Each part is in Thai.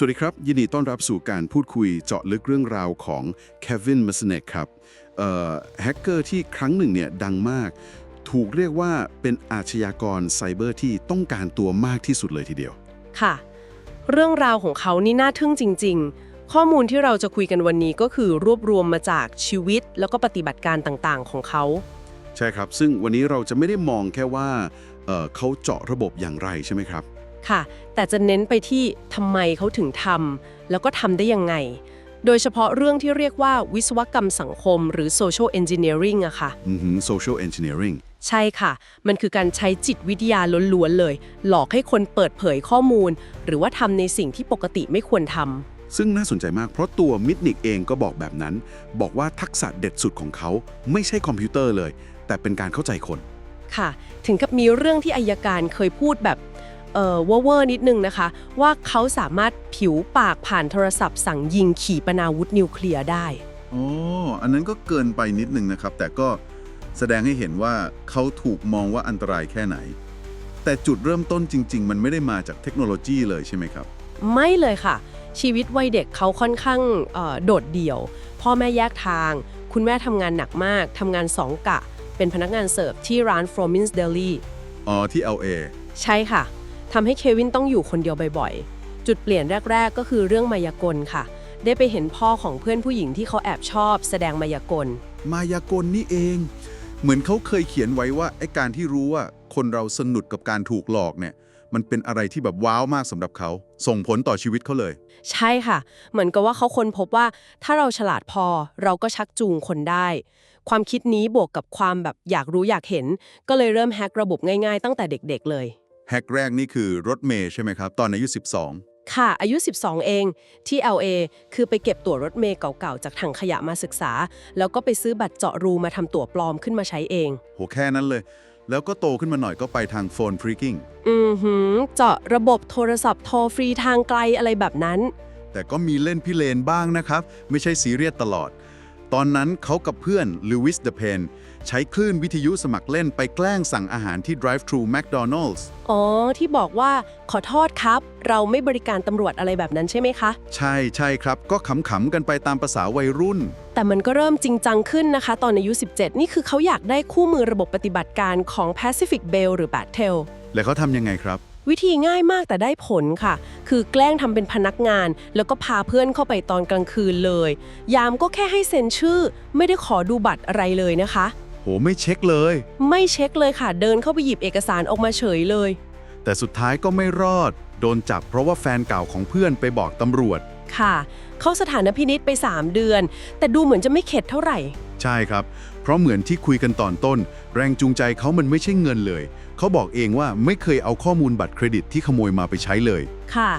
สวัสดีครับ ยินดีต้อนรับสู่การพูดคุยเจาะลึกเรื่องราวของเควินมัสเนกครับเอ่อแฮกเกอร์ที่ครั้งหนึ่งเนี่ยดังมาก ถูกเรียกว่าเป็นอาชญากรไซเบอร์ที่ต้องการตัวมากที่สุดเลยทีเดียว ค่ะ เรื่องราวของเขานี่น่าทึ่งจริง ๆ ข้อมูลที่เราจะคุยกันวันนี้ก็คือรวบรวมมาจากชีวิตแล้วก็ปฏิบัติการต่างๆ ของเขา ใช่ครับ ซึ่งวันนี้เราจะไม่ได้มองแค่ว่าเอ่อเขาเจาะระบบอย่างไรใช่ไหมครับ ค่ะ แต่จะเน้นไปที่ทำไมเขาถึงทำแล้วก็ทำได้ยังไง โดยเฉพาะเรื่องที่เรียกว่าวิศวกรรมสังคม หรือ social engineering อะค่ะ อือหือ social engineering ใช่ค่ะ มันคือการใช้จิตวิทยาล้วนๆเลย หลอกให้คนเปิดเผยข้อมูล หรือว่าทำในสิ่งที่ปกติไม่ควรทำ ซึ่งน่าสนใจมากเพราะตัวมิดนิกเองก็บอกแบบนั้น บอกว่าทักษะเด็ดสุดของเขาไม่ใช่คอมพิวเตอร์เลย แต่เป็นการเข้าใจคน ค่ะ ถึงกับมีเรื่องที่อายการเคยพูดแบบ เอ่อเวอร์ๆนิดนึงนะคะ ว่าเขาสามารถผิวปากผ่านโทรศัพท์ สั่งยิงขีปนาวุธนิวเคลียร์ได้ อ๋อ อันนั้นก็เกินไปนิดนึงนะครับ แต่ก็แสดงให้เห็นว่าเขาถูกมองว่าอันตรายแค่ไหน แต่จุดเริ่มต้นจริง ๆ มันไม่ได้มาจากเทคโนโลยีเลยใช่ไหมครับ ไม่เลยค่ะ ชีวิตวัยเด็กเขาค่อนข้างเอ่อโดดเดี่ยว พ่อแม่แยกทาง คุณแม่ทำงานหนักมากทำงานสองกะ เป็นพนักงานเสิร์ฟที่ร้าน f r o m i n s Deli อ๋อที่ LA ใช่ค่ะ ทำให้เควินต้องอยู่คนเดียวบ่อยๆ จุดเปลี่ยนแรก ๆ ก็คือเรื่องมายากลค่ะ ได้ไปเห็นพ่อของเพื่อนผู้หญิงที่เขาแอบชอบ แสดงมายากล มายากลนี่เอง เหมือนเขาเคยเขียนไว้ว่าไอ้การที่รู้ว่าคนเราสนุกกับการถูกหลอกเนี่ย มันเป็นอะไรที่แบบว้าวมากสำหรับเขา ส่งผลต่อชีวิตเขาเลย ใช่ค่ะ เหมือนกับว่าเขาค้นพบว่าถ้าเราฉลาดพอเราก็ชักจูงคนได้ ความคิดนี้บวกกับความแบบอยากรู้อยากเห็น ก็เลยเริ่มแฮกระบบง่ายๆ ตั้งแต่เด็ก ๆ เลย แฮกแรกนี่คือรถเมย์ใช่ไหมครับ ตอนอายุ 12 ค่ะอายุ 12 เองที่ LA คือไปเก็บตั๋วรถเมย์เก่าๆ จากถังขยะมาศึกษา แล้วก็ไปซื้อบัตรเจาะรูมาทำตั๋วปลอมขึ้นมาใช้เอง โหแค่นั้นเลย แล้วก็โตขึ้นมาหน่อยก็ไปทางโฟนฟรีกิ้งอือหือ เจาะระบบโทรศัพท์โทรฟรีทางไกลอะไรแบบนั้น แต่ก็มีเล่นพิเรนบ้างนะครับ ไม่ใช่ซีเรียสตลอด ตอนนั้นเขากับเพื่อนลูวิสเดเพน ใช้คลื่นวิทยุสมัครเล่นไปแกล้งสั่งอาหารที่ Drive-Thru McDonald's อ๋อ ที่บอกว่าขอโทษครับ เราไม่บริการตำรวจอะไรแบบนั้นใช่ไหมคะ ใช่ใช่ครับ ก็ขำๆกันไปตามภาษาวัยรุ่น แต่มันก็เริ่มจริงจังขึ้นนะคะ ตอนอายุ 17 นี่คือเขาอยากได้คู่มือระบบปฏิบัติการของ Pacific Bell หรือ Battel แล้วเขาทำยังไงครับ วิธีง่ายมากแต่ได้ผลค่ะ คือแกล้งทำเป็นพนักงาน แล้วก็พาเพื่อนเข้าไปตอนกลางคืนเลย ยามก็แค่ให้เซ็นชื่อ ไม่ได้ขอดูบัตรอะไรเลยนะคะโห ไม่เช็คเลย ไม่เช็คเลยค่ะเดินเข้าไปหยิบเอกสารออกมาเฉยเลย แต่สุดท้ายก็ไม่รอด โดนจับเพราะว่าแฟนเก่าของเพื่อนไปบอกตำรวจ ค่ะ เข้าสถานพินิษไป 3 เดือน แต่ดูเหมือนจะไม่เข็ดเท่าไหร่ ใช่ครับ เพราะเหมือนที่คุยกันตอนต้น แรงจูงใจเขามันไม่ใช่เงินเลย เขาบอกเองว่าไม่เคยเอาข้อมูลบัตรเครดิตที่ขโมยมาไปใช้เลย ค่ะ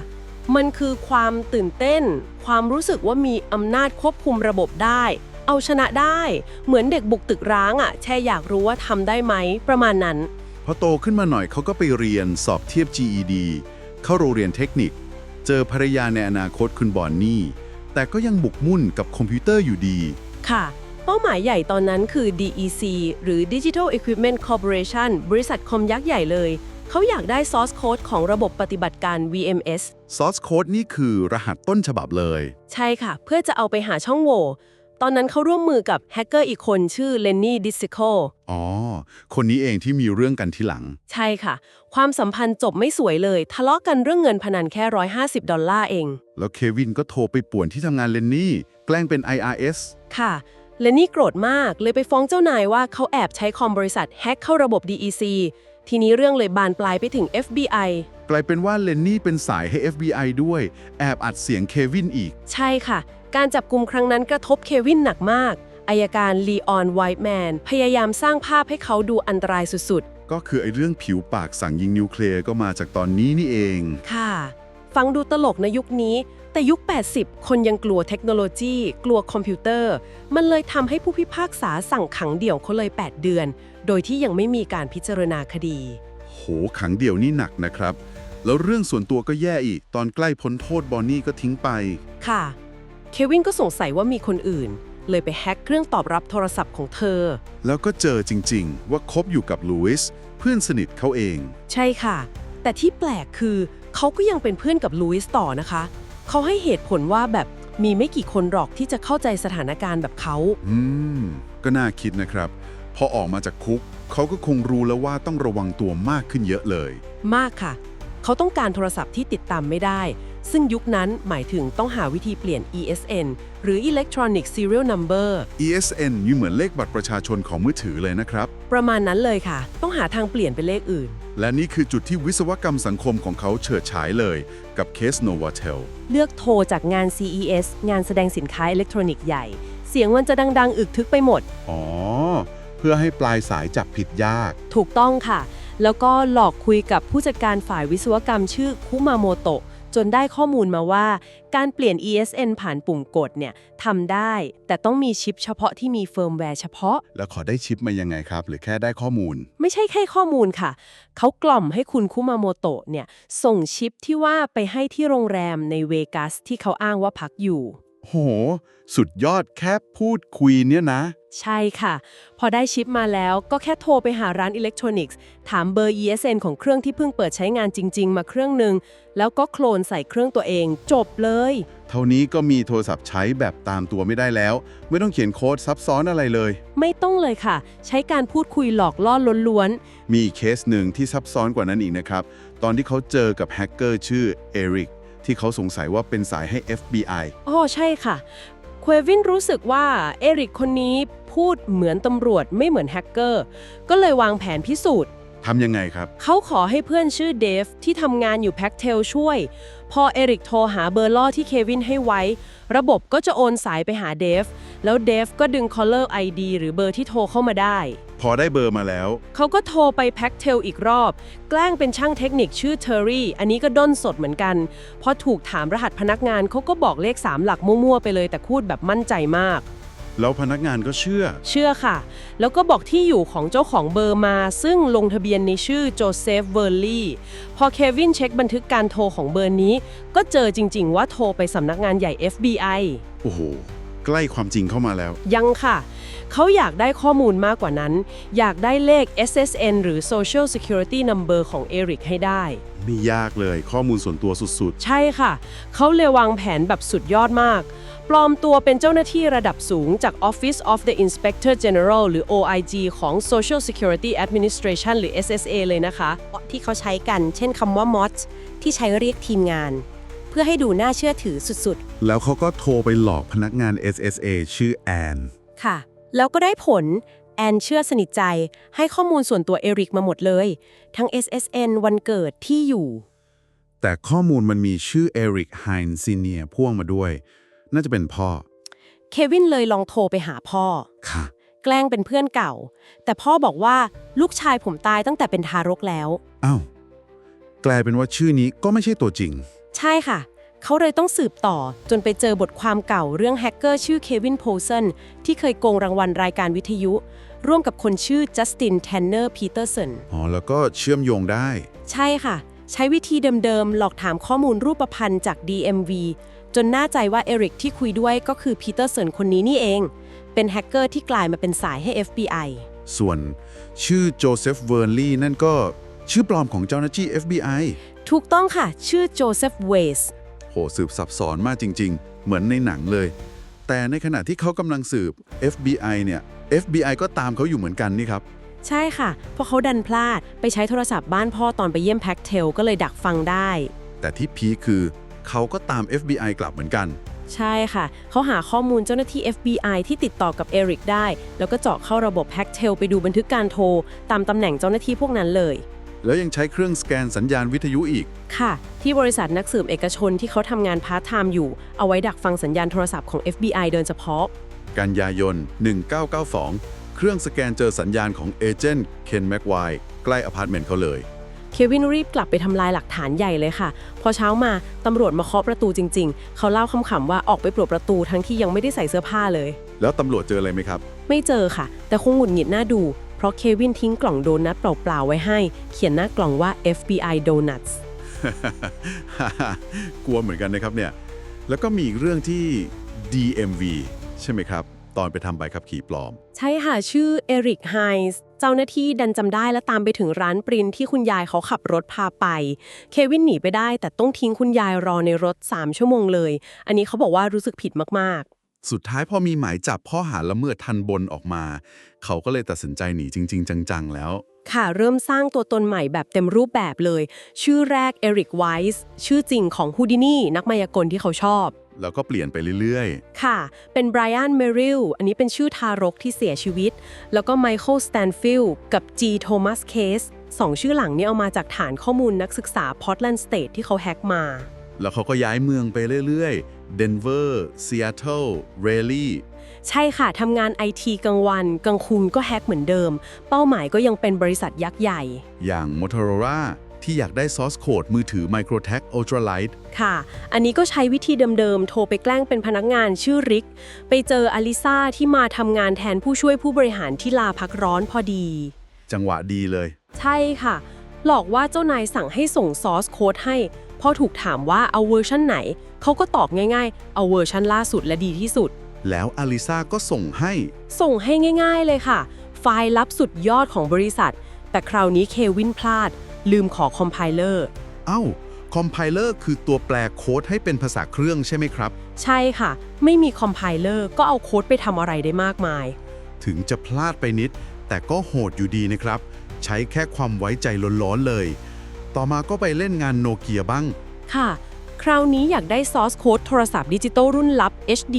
มันคือความตื่นเต้น ความรู้สึกว่ามีอำนาจควบคุมระบบได้ เอาชนะได้ เหมือนเด็กบุกตึกร้างอะ่ะ แค่อยากรู้ว่าทำได้ไหม ประมาณนั้น พอโตขึ้นมาหน่อยเขาก็ไปเรียนสอบเทียบ GED เข้าโรงเรียนเทคนิค เจอภรรยาในอนาคตคุณบอนนี่ แต่ก็ยังบุกมุ่นกับคอมพิวเตอร์อยู่ดี ค่ะ เป้าหมายใหญ่ตอนนั้นคือ DEC หรือ Digital Equipment Corporation บริษัทคอมยักษ์ใหญ่เลยเขาอยากได้ source code ของระบบปฏิบัติการ VMS Source Code นี่คือรหัสต้นฉบับเลย ใช่ค่ะ เพื่อจะเอาไปหาช่องโหว่ ตอนนั้นเขาร่วมมือกับแฮกเกอร์อีกคนชื่อเลนนี่ดิซิโคอ๋อ คนนี้เองที่มีเรื่องกันที่หลัง ใช่ค่ะ ความสัมพันธ์จบไม่สวยเลย ทะเลาะกันเรื่องเงินพนันแค่ 150 ดอลลาร์เอง แล้วเควินก็โทรไปป่วนที่ทำงานเลนนี่แกล้งเป็น IRS ค่ะเลนนี่โกรธมากเลยไปฟ้องเจ้านายว่าเขาแอบใช้คอมบริษัทแฮกเข้าระบบ DEC ทีนี้เรื่องเลยบานปลายไปถึง FBI กลายเป็นว่าเลนนี่เป็นสายให้ FBI ด้วย แอบอัดเสียงเควินอีก ใช่ค่ะ การจับกลุ่มครั้งนั้นกระทบเควินหนักมากอายการลีออนไวท์แมนพยายามสร้างภาพให้เขาดูอันตรายสุดก็คือไอ้เรื่องผิวปากสั่งยิงนิวเคลียร์ก็มาจากตอนนี้นี่เอง ๆ ค่ะ ฟังดูตลกในยุคนี้ แต่ยุค 80 คนยังกลัวเทคโนโลยี กลัวคอมพิวเตอร์ มันเลยทำให้ผู้พิพากษาสั่งขังเดี่ยวเขาเลย 8 เดือน โดยที่ยังไม่มีการพิจารณาคดี โหขังเดี่ยวนี่หนักนะครับ แล้วเรื่องส่วนตัวก็แย่อีก ตอนใกล้พ้นโทษบอนนี่ก็ทิ้งไป ค่ะ เควินก็สงสัยว่ามีคนอื่น เลยไปแฮ็กเครื่องตอบรับโทรศัพท์ของเธอ แล้วก็เจอจริงๆ ว่าคบอยู่กับลูอิสเพื่อนสนิทเขาเอง ใช่ค่ะ แต่ที่แปลกคือเขาก็ยังเป็นเพื่อนกับลุยส์ต่อนะคะคเขาให้เหตุผลว่าแบบมีไม่กี่คนหรอกที่จะเข้าใจสถานการณ์แบบเขา อืม ก็น่าคิดนะครับ พอออกมาจากคุก เขาก็คงรู้แล้วว่าต้องระวังตัวมากขึ้นเยอะเลย มากค่ะ เขาต้องการโทรศัพท์ที่ติดตามไม่ได้ ซึ่งยุคนั้นหมายถึงต้องหาวิธีเปลี่ยน ESN หรือ Electronic Serial Number ESN นี่เหมือนเลขบัตรประชาชนของมือถือเลยนะครับ ประมาณนั้นเลยค่ะ ต้องหาทางเปลี่ยนเป็นเลขอื่น และนี่คือจุดที่วิศวกรรมสังคมของเขาเฉิดฉายเลย กับเคส Novotel เลือกโทรจากงาน CES งานแสดงสินค้าอิเล็กทรอนิกส์ใหญ่ เสียงมันจะดัง ๆ อึกทึกไปหมด อ๋อ เพื่อให้ปลายสายจับผิดยาก ถูกต้องค่ะ แล้วก็หลอกคุยกับผู้จัดการฝ่ายวิศวกรรมชื่อคุมาโมโตะ จนได้ข้อมูลมาว่า การเปลี่ยน ESN ผ่านปุ่มกดเนี่ยทำได้ แต่ต้องมีชิปเฉพาะที่มีเฟิร์มแวร์เฉพาะ แล้วขอได้ชิปมายังไงครับ หรือแค่ได้ข้อมูล ไม่ใช่แค่ข้อมูลค่ะ เขากล่อมให้คุณคุมาโมโตะเนี่ยส่งชิปที่ว่าไปให้ที่โรงแรมในเวกัสที่เขาอ้างว่าพักอยู่ โห สุดยอดแค่พูดคุยเนี่ยนะ ใช่ค่ะ พอได้ชิปมาแล้วก็แค่โทรไปหาร้านอิเล็กทรอนิกส์ ถามเบอร์ ESN ของเครื่องที่เพิ่งเปิดใช้งานจริง ๆ มาเครื่องหนึ่ง แล้วก็โคลนใส่เครื่องตัวเองจบเลย เท่านี้ก็มีโทรศัพท์ใช้แบบตามตัวไม่ได้แล้ว ไม่ต้องเขียนโค้ดซับซ้อนอะไรเลย ไม่ต้องเลยค่ะ ใช้การพูดคุยหลอกล่อล้วนมีอีกเคสหนึ่งที่ซับซ้อนกว่านั้นอีกนะครับ ตอนที่เขาเจอกับแฮกเกอร์ชื่อเอริก ที่เขาสงสัยว่าเป็นสายให้ FBI ๆอ๋อใช่ค่ะ เควินรู้สึกว่าเอริกคนนี้พูดเหมือนตำรวจไม่เหมือนแฮกเกอร์ ก็เลยวางแผนพิสูจน์ ทำยังไงครับ เขาขอให้เพื่อนชื่อเดฟที่ทำงานอยู่แพ็กเทลช่วย พอเอริกโทรหาเบอร์ล่อที่เควินให้ไว้ ระบบก็จะโอนสายไปหาเดฟ แล้วเดฟก็ดึง caller ID หรือเบอร์ที่โทรเข้ามาได้ พอได้เบอร์มาแล้ว เขาก็โทรไปแพ็กเทลอีกรอบ แกล้งเป็นช่างเทคนิคชื่อเทอร์รี่ อันนี้ก็ด้นสดเหมือนกัน พอถูกถามรหัสพนักงานเขาก็บอกเลข3หลักมั่วๆไปเลยแต่พูดแบบมั่นใจมาก แล้วพนักงานก็เชื่อ เชื่อค่ะ แล้วก็บอกที่อยู่ของเจ้าของเบอร์มา ซึ่งลงทะเบียนในชื่อโจเซฟเวอร์ลี่พอเควินเช็คบันทึกการโทรของเบอร์นี้ ก็เจอจริง ๆ ว่าโทรไปสำนักงานใหญ่ FBI โอ้โห ใกล้ความจริงเข้ามาแล้ว ยังค่ะ เขาอยากได้ข้อมูลมากกว่านั้น อยากได้เลข SSN หรือ Social Security Number ของเอริกให้ได้ ไม่ยากเลยข้อมูลส่วนตัวสุดใช่ค่ะ เขาเลยวางแผนแบบสุดยอดมาก ปลอมตัวเป็นเจ้าหน้าที่ระดับสูงจาก Office of the Inspector General หรือ OIG ของ Social Security Administration หรือ SSA เลยนะคะ ที่เขาใช้กัน เช่นคำว่า mod ที่ใช้เรียกทีมงาน เพื่อให้ดูน่าเชื่อถือสุดๆแล้วเขาก็โทรไปหลอกพนักงาน SSA ชื่อแอน ๆ ค่ะ แล้วก็ได้ผล แอนเชื่อสนิทใจ ให้ข้อมูลส่วนตัวเอริกมาหมดเลย ทั้ง SSN วันเกิดที่อยู่ แต่ข้อมูลมันมีชื่อเอริกไฮน์ซีเนียพ่วงมาด้วย น่าจะเป็นพ่อ เควินเลยลองโทรไปหาพ่อ ค่ะ แกล้งเป็นเพื่อนเก่า แต่พ่อบอกว่าลูกชายผมตายตั้งแต่เป็นทารกแล้ว อ้าวกลายเป็นว่าชื่อนี้ก็ไม่ใช่ตัวจริง ใช่ค่ะ เขาเลยต้องสืบต่อจนไปเจอบทความเก่าเรื่องแฮกเกอร์ชื่อเควินโพเซนที่เคยโกงรางวัลรายการวิทยุ ร่วมกับคนชื่อจัสตินแทนเนอร์พีเตอร์สันอ๋อ แล้วก็เชื่อมโยงได้ ใช่ค่ะ ใช้วิธีเดิมๆ หลอกถามข้อมูลรูปพรรณจาก DMV จนน่าใจว่าเอริกที่คุยด้วยก็คือพีเตอร์สันคนนี้นี่เอง เป็นแฮกเกอร์ที่กลายมาเป็นสายให้ FBI ส่วนชื่อโจเซฟเวอร์ลีนั่นก็ชื่อปลอมของเจ้าหน้าที่ FBI ถูกต้องค่ะ ชื่อโจเซฟเวสโหสืบซับซ้อนมากจริง ๆ เหมือนในหนังเลย แต่ในขณะที่เขากำลังสืบ FBI เนี่ย FBI ก็ตามเขาอยู่เหมือนกันนี่ครับ ใช่ค่ะ เพราะเขาดันพลาดไปใช้โทรศัพท์บ้านพ่อตอนไปเยี่ยมแพ็กเทลก็เลยดักฟังได้ แต่ที่พีคคือ เขาก็ตาม FBI กลับเหมือนกัน ใช่ค่ะ เขาหาข้อมูลเจ้าหน้าที่ FBI ที่ติดต่อกับเอริกได้ แล้วก็เจาะเข้าระบบแพ็กเทลไปดูบันทึกการโทร ตามตำแหน่งเจ้าหน้าที่พวกนั้นเลย แล้วยังใช้เครื่องสแกนสัญญาณวิทยุอีก ค่ะ ที่บริษัทนักสืบเอกชนที่เขาทำงานพาร์ทไทม์อยู่ เอาไว้ดักฟังสัญญาณโทรศัพท์ของ FBI โดยเฉพาะ กันยายน 1992 เครื่องสแกนเจอสัญญาณของเอเจนต์เคนแม็กไวใกล้อพาร์ตเมนต์เขาเลยเค วินรีบกลับไปทำลายหลักฐานใหญ่เลยค่ะ พอเช้ามาตำรวจมาเคาะประตูจริง ๆ เขาเล่าคำๆว่าออกไปปลดประตูทั้งที่ยังไม่ได้ใส่เสื้อผ้าเลย แล้วตำรวจเจออะไรไหมครับ ไม่เจอค่ะ แต่คงหงุดหงิดหน้าดู เพราะเควินทิ้งกล่องโดนัทเปล่าๆไว้ให้ เขียนหน้ากล่องว่า FBI Donuts กลัวเหมือนกันนะครับเนี่ย แล้วก็มีอีกเรื่องที่ DMV ใช่ไหมครับ ตอนไปทำใบขับขี่ปลอม ใช่ค่ะ ชื่อเอริกไฮส์เจ้าหน้าที่ดันจำได้และตามไปถึงร้านปรินที่คุณยายเขาขับรถพาไป เควินหนีไปได้ แต่ต้องทิ้งคุณยายรอในรถ 3 ชั่วโมงเลย อันนี้เขาบอกว่ารู้สึกผิดมากสุดท้ายพอมีหมายจับข้อหาละเมิดทันบนออกมา เขาก็เลยตัดสินใจหนีจริง ๆ จังๆ แล้วๆค่ะเริ่มสร้างตัวตนใหม่แบบเต็มรูปแบบเลย ชื่อแรกเอริกไวส์ชื่อจริงของฮูดินีนักมายากลที่เขาชอบ แล้วก็เปลี่ยนไปเรื่อยค่ะ เป็นไบรอันเมริล อันนี้เป็นชื่อทารกที่เสียชีวิต แล้วก็ไมเคิลสแตนฟิลด์กับ G โทมัสเคสสองชื่อหลังนี้เอามาจากฐานข้อมูลนักศึกษาพอร์ตแลนด์สเตทที่เขาแฮ็กมาๆแล้วเขาก็ย้ายเมืองไปเรื่อยๆ เดนเวอร์ ซีแอตเทิล เรลลี่ใช่ค่ะ ทำงานไอทีกลางวันกลางคืนก็แฮ็กเหมือนเดิม เป้าหมายก็ยังเป็นบริษัทยักษ์ใหญ่ อย่าง Motorola ที่อยากได้ซอสโค้ดมือถือ Microtech Ultralight ค่ะ อันนี้ก็ใช้วิธีเดิมๆ โทรไปแกล้งเป็นพนักงานชื่อริก ไปเจออลิซาที่มาทำงานแทนผู้ช่วยผู้บริหารที่ลาพักร้อนพอดี จังหวะดีเลย ใช่ค่ะ หลอกว่าเจ้านายสั่งให้ส่งซอสโค้ดให้ พอถูกถามว่าเอาเวอร์ชันไหน เขาก็ตอบง่ายๆ เอาเวอร์ชันล่าสุดและดีที่สุด แล้วอลิซาก็ส่งให้ ส่งให้ง่าย ๆเลยค่ะ ไฟล์ลับสุดยอดของบริษัท แต่คราวนี้เควินพลาด ลืมขอคอมไพเลอร์เอ้าคอมไพเลอร์คือตัวแปลโค้ดให้เป็นภาษาเครื่องใช่ไหมครับ ใช่ค่ะ ไม่มีคอมไพเลอร์ก็เอาโค้ดไปทำอะไรได้มากมาย ถึงจะพลาดไปนิด แต่ก็โหดอยู่ดีนะครับ ใช้แค่ความไว้ใจล้นๆเลย ต่อมาก็ไปเล่นงานโนเกียบ้าง ค่ะ คราวนี้อยากได้ซอสโค้ดโทรศัพท์ดิจิตอลรุ่นลับ HD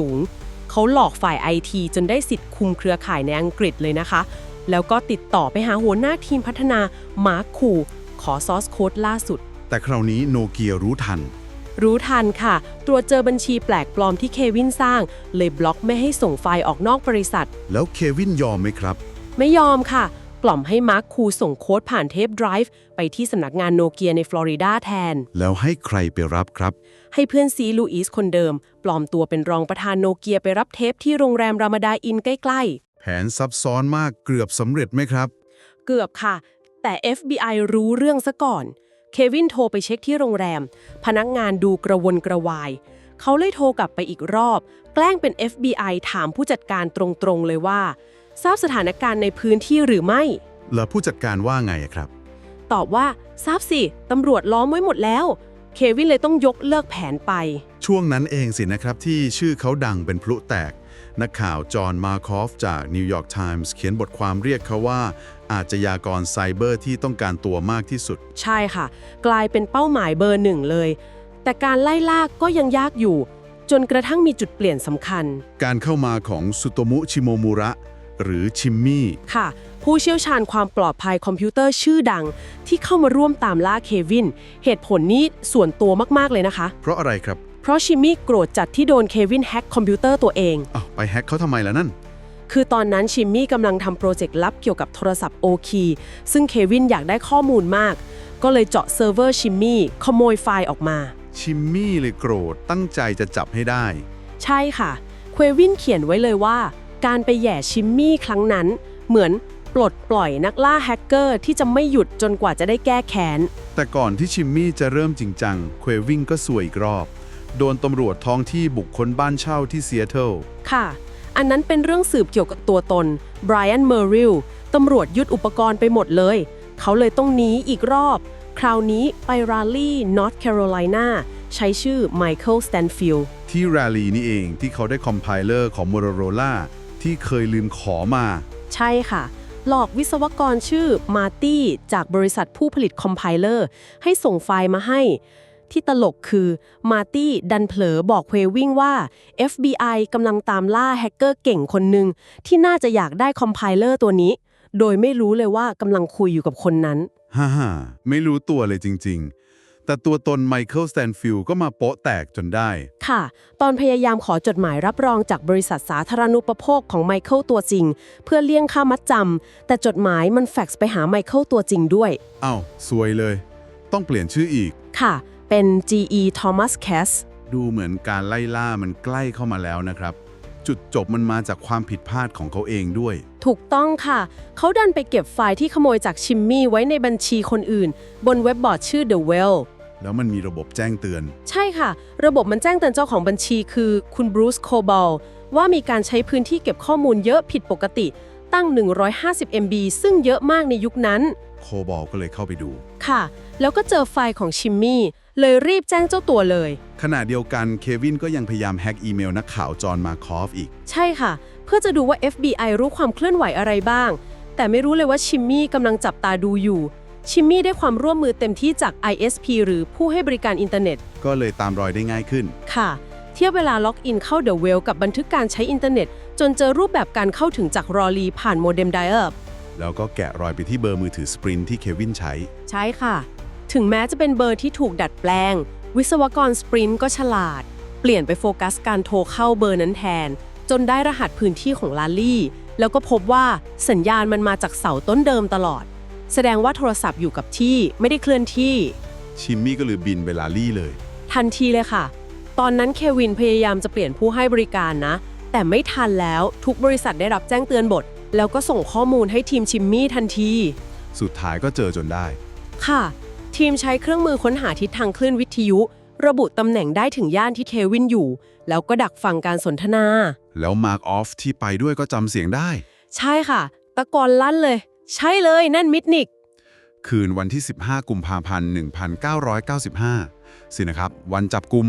760เขาหลอกฝ่าย IT จนได้สิทธิ์คุมเครือข่ายในอังกฤษเลยนะคะ แล้วก็ติดต่อไปหาหัวหน้าทีมพัฒนามาร์คคูขอซอสโค้ดล่าสุด แต่คราวนี้โนเกียรู้ทัน รู้ทันค่ะ ตรวจเจอบัญชีแปลกปลอมที่เควินสร้าง เลยบล็อกไม่ให้ส่งไฟล์ออกนอกบริษัท แล้วเควินยอมไหมครับ ไม่ยอมค่ะ กล่อมให้มาร์คคูส่งโค้ดผ่านเทปไดรฟ์ไปที่สำนักงานโนเกียในฟลอริดาแทน แล้วให้ใครไปรับครับ ให้เพื่อนซีลูอิสคนเดิม ปลอมตัวเป็นรองประธานโนเกียไปรับเทปที่โรงแรมรามาดาอินใกล้ แผนซับซ้อนมากเกือบสำเร็จไหมครับๆเกือบค่ะ แต่ FBI รู้เรื่องซะก่อน เควินโทรไปเช็คที่โรงแรม พนักงานดูกระวนกระวาย เขาเลยโทรกลับไปอีกรอบ แกล้งเป็น FBI ถามผู้จัดการตรงๆเลยว่า ทราบสถานการณ์ในพื้นที่หรือไม่ แล้วผู้จัดการว่าไงอะครับ ตอบว่าทราบสิตำรวจล้อมไว้หมดแล้ว เควินเลยต้องยกเลิกแผนไป ช่วงนั้นเองสินะครับที่ชื่อเขาดังเป็นพลุแตก นักข่าวจอห์นมาร์คอฟจากนิวยอร์กไทมส์เขียนบทความเรียกเขาว่า อาชญากรไซเบอร์ที่ต้องการตัวมากที่สุด ใช่ค่ะ กลายเป็นเป้าหมายเบอร์หนึ่งเลย แต่การไล่ล่าก็ยังยากอยู่ จนกระทั่งมีจุดเปลี่ยนสำคัญ การเข้ามาของสุโตมุชิโมมุระหรือชิมมี่ค่ะ ผู้เชี่ยวชาญความปลอดภัยคอมพิวเตอร์ชื่อดัง ที่เข้ามาร่วมตามล่าเควิน เหตุผลนี้ส่วนตัวมาก ๆ เลยนะคะ เพราะอะไรครับ เพราะชิมมี่โกรธจัดที่โดนเควินแฮ็กคอมพิวเตอร์ตัวเอง อ้าวไปแฮ็กเขาทำไมล่ะนั่น คือตอนนั้นชิมมี่กำลังทำโปรเจกต์ลับเกี่ยวกับโทรศัพท์โอคีซึ่งเควินอยากได้ข้อมูลมาก ก็เลยเจาะเซิร์ฟเวอร์ชิมมี่ขโมยไฟล์ออกมา ชิมมี่เลยโกรธตั้งใจจะจับให้ได้ ใช่ค่ะ เควินเขียนไว้เลยว่า การไปแหย่ชิมมี่ครั้งนั้น เหมือนปลดปล่อยนักล่าแฮกเกอร์ที่จะไม่หยุดจนกว่าจะได้แก้แค้น แต่ก่อนที่ชิมมี่จะเริ่มจริงจัง เควินก็สวยอีกรอบ โดนตำรวจท้องที่บุกค้นบ้านเช่าที่ซีแอตเทิลค่ะ อันนั้นเป็นเรื่องสืบเกี่ยวกับตัวตนไบรอันเมอริลตำรวจยึดอุปกรณ์ไปหมดเลย เขาเลยต้องหนีอีกรอบ คราวนี้ไปราลีนอร์ทแคโรไลนาใช้ชื่อไมเคิลสแตนฟิลด์ที่แรลีนี่เองที่เขาได้คอมไพเลอร์ของ Motorola ที่เคยลืมขอมา ใช่ค่ะ หลอกวิศวกรชื่อมาร์ตี้จากบริษัทผู้ผลิตคอมไพเลอร์ให้ส่งไฟล์มาให้ ที่ตลกคือ มาร์ตี้ดันเผลอบอกเคววิ่งว่า FBI กำลังตามล่าแฮกเกอร์เก่งคนหนึ่งที่น่าจะอยากได้คอมไพเลอร์ตัวนี้ โดยไม่รู้เลยว่ากำลังคุยอยู่กับคนนั้น ฮ่าฮ่าไม่รู้ตัวเลยจริง ๆ แต่ตัวตนไมเคิลสแตนฟิลด์ก็มาโป๊ะแตกจนได้ ค่ะ ตอนพยายามขอจดหมายรับรองจากบริษัทสาธารณูปโภคของไมเคิลตัวจริง เพื่อเลี่ยงค่ามัดจำแต่จดหมายมันแฟกซ์ไปหาไมเคิลตัวจริงด้วย เอ้าสวยเลย ต้องเปลี่ยนชื่ออีก ค่ะ เป็น GE Thomas Cass ดูเหมือนการไล่ล่ามันใกล้เข้ามาแล้วนะครับ จุดจบมันมาจากความผิดพลาดของเขาเองด้วย ถูกต้องค่ะ เขาดันไปเก็บไฟล์ที่ขโมยจากชิมมี่ไว้ในบัญชีคนอื่น บนเว็บบอร์ดชื่อ The Well แล้วมันมีระบบแจ้งเตือน ใช่ค่ะ ระบบมันแจ้งเตือนเจ้าของบัญชีคือคุณบรูซโคบอลว่ามีการใช้พื้นที่เก็บข้อมูลเยอะผิดปกติ ตั้ง 150 MB ซึ่งเยอะมากในยุคนั้น โคบอลก็เลยเข้าไปดู ค่ะ แล้วก็เจอไฟล์ของชิมมี่ เลยรีบแจ้งเจ้าตัวเลย ขณะเดียวกันเควินก็ยังพยายามแฮ็กอีเมลนักข่าวจอห์นมาคอฟอีก ใช่ค่ะ เพื่อจะดูว่า FBI รู้ความเคลื่อนไหวอะไรบ้าง แต่ไม่รู้เลยว่าชิมมี่กำลังจับตาดูอยู่ ชิมมี่ได้ความร่วมมือเต็มที่จาก ISP หรือผู้ให้บริการอินเทอร์เน็ต ก็เลยตามรอยได้ง่ายขึ้น ค่ะ เทียบเวลาล็อกอินเข้า The Well กับบันทึกการใช้อินเทอร์เน็ต จนเจอรูปแบบการเข้าถึงจากรอลีผ่านโมเด็มไดอัลแล้วก็แกะรอยไปที่เบอร์มือถือสปรินที่เควินใช้ ใช่ค่ะ ถึงแม้จะเป็นเบอร์ที่ถูกดัดแปลง วิศวกรสปรินก็ฉลาด เปลี่ยนไปโฟกัสการโทรเข้าเบอร์นั้นแทน จนได้รหัสพื้นที่ของลาลี่ แล้วก็พบว่าสัญญาณมันมาจากเสาต้นเดิมตลอด แสดงว่าโทรศัพท์อยู่กับที่ไม่ได้เคลื่อนที่ ชิมมี่ก็เลยบินไปลาลี่เลย ทันทีเลยค่ะ ตอนนั้นเควินพยายามจะเปลี่ยนผู้ให้บริการนะ แต่ไม่ทันแล้วทุกบริษัทได้รับแจ้งเตือนบท แล้วก็ส่งข้อมูลให้ทีมชิมมี่ทันที สุดท้ายก็เจอจนได้ ค่ะ ทีมใช้เครื่องมือค้นหาทิศทางคลื่นวิทยุ ระบุตำแหน่งได้ถึงย่านที่เควินอยู่ แล้วก็ดักฟังการสนทนา แล้วมาร์กออฟที่ไปด้วยก็จำเสียงได้ ใช่ค่ะ ตะกอนลั่นเลย ใช่เลยนั่นมิดนิก คืนวันที่ 15 กุมภาพันธ์ 1995 สินะครับ วันจับกุม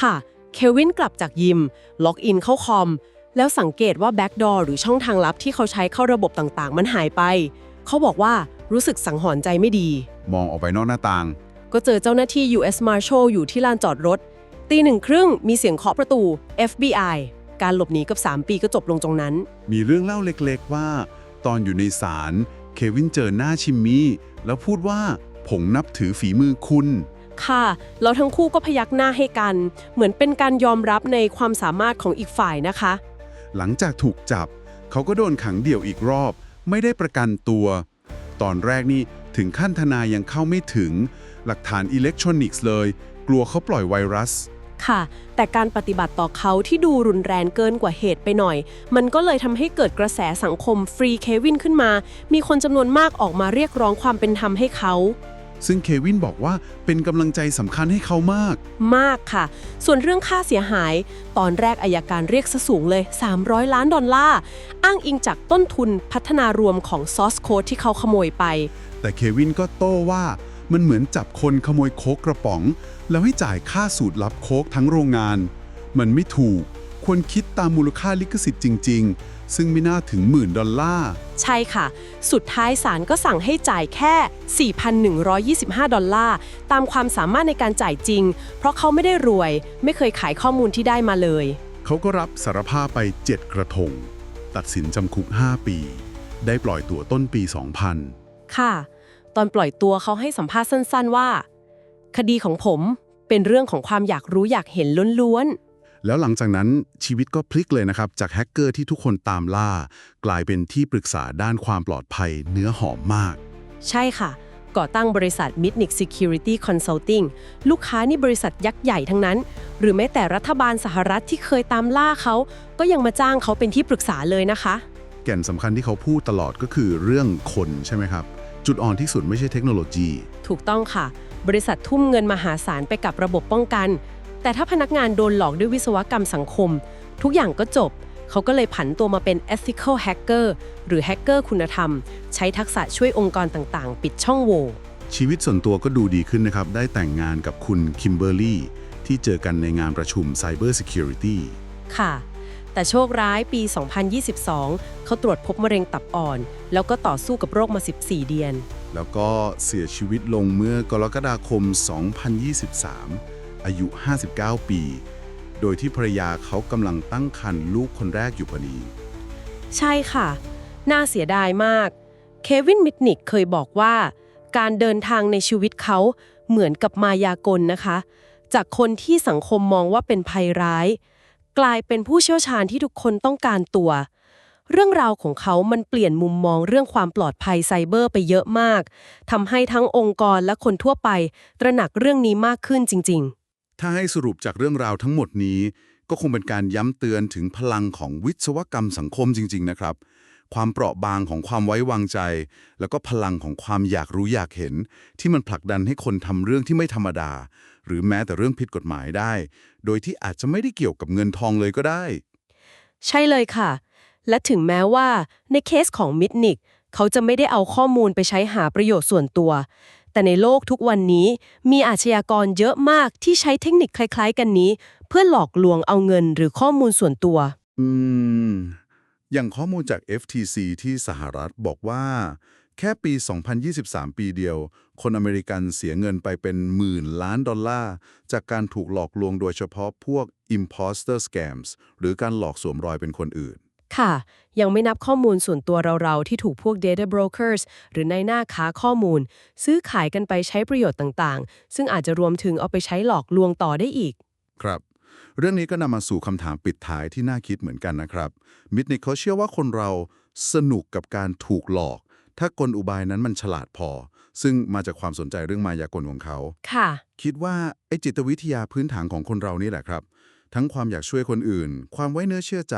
ค่ะเควินกลับจากยิม ล็อกอินเข้าคอม แล้วสังเกตว่าแบ็กดอร์หรือช่องทางลับที่เขาใช้เข้าระบบต่างๆ มันหายไป เขาบอกว่ารู้สึกสังหรณ์ใจไม่ดี มองออกไปนอกหน้าต่าง ก็เจอเจ้าหน้าที่ US Marshal อยู่ที่ลานจอดรถ ตีหนึ่งครึ่งมีเสียงเคาะประตู FBI การหลบหนีกับ 3 ปีก็จบลงตรงนั้น มีเรื่องเล่าเล็กๆว่า ตอนอยู่ในศาลเควินเจอหน้าชิมมี่แล้วพูดว่าผมนับถือฝีมือคุณ ค่ะแล้วทั้งคู่ก็พยักหน้าให้กัน เหมือนเป็นการยอมรับในความสามารถของอีกฝ่ายนะคะ หลังจากถูกจับ เขาก็โดนขังเดี่ยวอีกรอบ ไม่ได้ประกันตัว ตอนแรกนี่ถึงขั้นทนายยังเข้าไม่ถึง หลักฐานอิเล็กทรอนิกส์เลย กลัวเขาปล่อยไวรัส ค่ะ แต่การปฏิบัติต่อเขาที่ดูรุนแรงเกินกว่าเหตุไปหน่อย มันก็เลยทำให้เกิดกระแสสังคมฟรีเควินขึ้นมา มีคนจำนวนมากออกมาเรียกร้องความเป็นธรรมให้เขา ซึ่งเควินบอกว่าเป็นกำลังใจสำคัญให้เขามาก มากค่ะ ส่วนเรื่องค่าเสียหาย ตอนแรกอายการเรียกซะสูงเลย 300 ล้านดอลลาร์ อ้างอิงจากต้นทุนพัฒนารวมของซอสโค้ดที่เขาขโมยไป แต่เควินก็โต้ว่ามันเหมือนจับคนขโมยโค้กกระป๋อง แล้วให้จ่ายค่าสูตรลับโค้กทั้งโรงงาน มันไม่ถูก ควรคิดตามมูลค่าลิขสิทธิ์จริง ๆ ซึ่งไม่น่าถึงหมื่นดอลลาร์ ใช่ค่ะ สุดท้ายศาลก็สั่งให้จ่ายแค่ 4,125 ดอลลาร์ ตามความสามารถในการจ่ายจริง เพราะเขาไม่ได้รวย ไม่เคยขายข้อมูลที่ได้มาเลย เขาก็รับสารภาพไป 7 กระทง ตัดสินจำคุก 5 ปี ได้ปล่อยตัวต้นปี 2000 ค่ะ ตอนปล่อยตัวเขาให้สัมภาษณ์สั้น ๆ ว่า คดีของผมเป็นเรื่องของความอยากรู้อยากเห็นล้วน แล้วหลังจากนั้นชีวิตก็พลิกเลยนะครับ จากแฮกเกอร์ที่ทุกคนตามล่า กลายเป็นที่ปรึกษาด้านความปลอดภัยเนื้อหอมมากๆใช่ค่ะ ก่อตั้งบริษัท Midnick Security Consulting ลูกค้านี่บริษัทยักษ์ใหญ่ทั้งนั้น หรือแม้แต่รัฐบาลสหรัฐที่เคยตามล่าเขา ก็ยังมาจ้างเขาเป็นที่ปรึกษาเลยนะคะ แก่นสำคัญที่เขาพูดตลอดก็คือเรื่องคนใช่ไหมครับ จุดอ่อนที่สุดไม่ใช่เทคโนโลยี ถูกต้องค่ะ บริษัททุ่มเงินมหาศาลไปกับระบบป้องกัน แต่ถ้าพนักงานโดนหลอกด้วยวิศวกรรมสังคม ทุกอย่างก็จบ เขาก็เลยผันตัวมาเป็น ethical hacker หรือ hacker คุณธรรม ใช้ทักษะช่วยองค์กรต่างๆ ปิดช่องโหว่ชีวิตส่วนตัวก็ดูดีขึ้นนะครับ ได้แต่งงานกับคุณคิมเบอร์รี่ที่เจอกันในงานประชุม Cyber Security ค่ะ แต่โชคร้ายปี 2022 เขาตรวจพบมะเร็งตับอ่อน แล้วก็ต่อสู้กับโรคมา 14 เดือน แล้วก็เสียชีวิตลงเมื่อกรกฎาคม 2023 อายุ 59 ปี โดยที่ภรรยาเขากำลังตั้งครรภ์ลูกคนแรกอยู่พอดี ใช่ค่ะ น่าเสียดายมาก เควินมิดนิกเคยบอกว่า การเดินทางในชีวิตเขาเหมือนกับมายากลนะคะ จากคนที่สังคมมองว่าเป็นภัยร้าย กลายเป็นผู้เชี่ยวชาญที่ทุกคนต้องการตัว เรื่องราวของเขามันเปลี่ยนมุมมองเรื่องความปลอดภัยไซเบอร์ไปเยอะมากทำให้ทั้งองค์กรและคนทั่วไป ตระหนักเรื่องนี้มากขึ้นจริง ๆ ถ้าให้สรุปจากเรื่องราวทั้งหมดนี้ ก็คงเป็นการย้ำเตือนถึงพลังของวิศวกรรมสังคมจริง ๆ นะครับ ความเปราะบางของความไว้วางใจ แล้วก็พลังของความอยากรู้อยากเห็น ที่มันผลักดันให้คนทำเรื่องที่ไม่ธรรมดา หรือแม้แต่เรื่องผิดกฎหมายได้ โดยที่อาจจะไม่ได้เกี่ยวกับเงินทองเลยก็ได้ ใช่เลยค่ะ และถึงแม้ว่าในเคสของมิดนิกเขาจะไม่ได้เอาข้อมูลไปใช้หาประโยชน์ส่วนตัว แต่ในโลกทุกวันนี้มีอาชญากรเยอะมากที่ใช้เทคนิคคล้าย ๆ กันนี้ เพื่อหลอกลวงเอาเงินหรือข้อมูลส่วนตัว อืม อย่างข้อมูลจาก FTC ที่สหรัฐบอกว่า แค่ปี 2023 ปีเดียว คนอเมริกันเสียเงินไปเป็นหมื่นล้านดอลลาร์ จากการถูกหลอกลวงโดยเฉพาะพวก imposter scams หรือการหลอกสวมรอยเป็นคนอื่น ค่ะ ยังไม่นับข้อมูลส่วนตัวเราๆ ที่ถูกพวก data brokers หรือในหน้าค้าข้อมูล ซื้อขายกันไปใช้ประโยชน์ต่างๆ ซึ่งอาจจะรวมถึงเอาไปใช้หลอกลวงต่อได้อีก ครับ เรื่องนี้ก็นำมาสู่คำถามปิดท้ายที่น่าคิดเหมือนกันนะครับ มิดนิกเขาเชื่อว่าคนเราสนุกกับการถูกหลอก ถ้ากลอุบายนั้นมันฉลาดพอ ซึ่งมาจากความสนใจเรื่องมายากลของเขา ค่ะ คิดว่าไอ้จิตวิทยาพื้นฐานของคนเรานี่แหละครับ ทั้งความอยากช่วยคนอื่น ความไว้เนื้อเชื่อใจ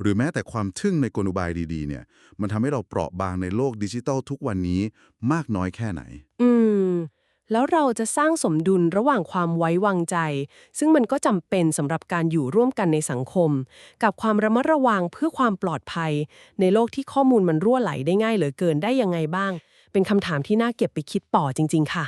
หรือแม้แต่ความทึ่งในกลอุบายดีๆ เนี่ย มันทำให้เราเปราะบางในโลกดิจิทัลทุกวันนี้มากน้อยแค่ไหน อืม แล้วเราจะสร้างสมดุลระหว่างความไว้วางใจ ซึ่งมันก็จำเป็นสำหรับการอยู่ร่วมกันในสังคม กับความระมัดระวังเพื่อความปลอดภัย ในโลกที่ข้อมูลมันรั่วไหลได้ง่ายเหลือเกินได้ยังไงบ้าง เป็นคำถามที่น่าเก็บไปคิดต่อจริง ๆ ค่ะ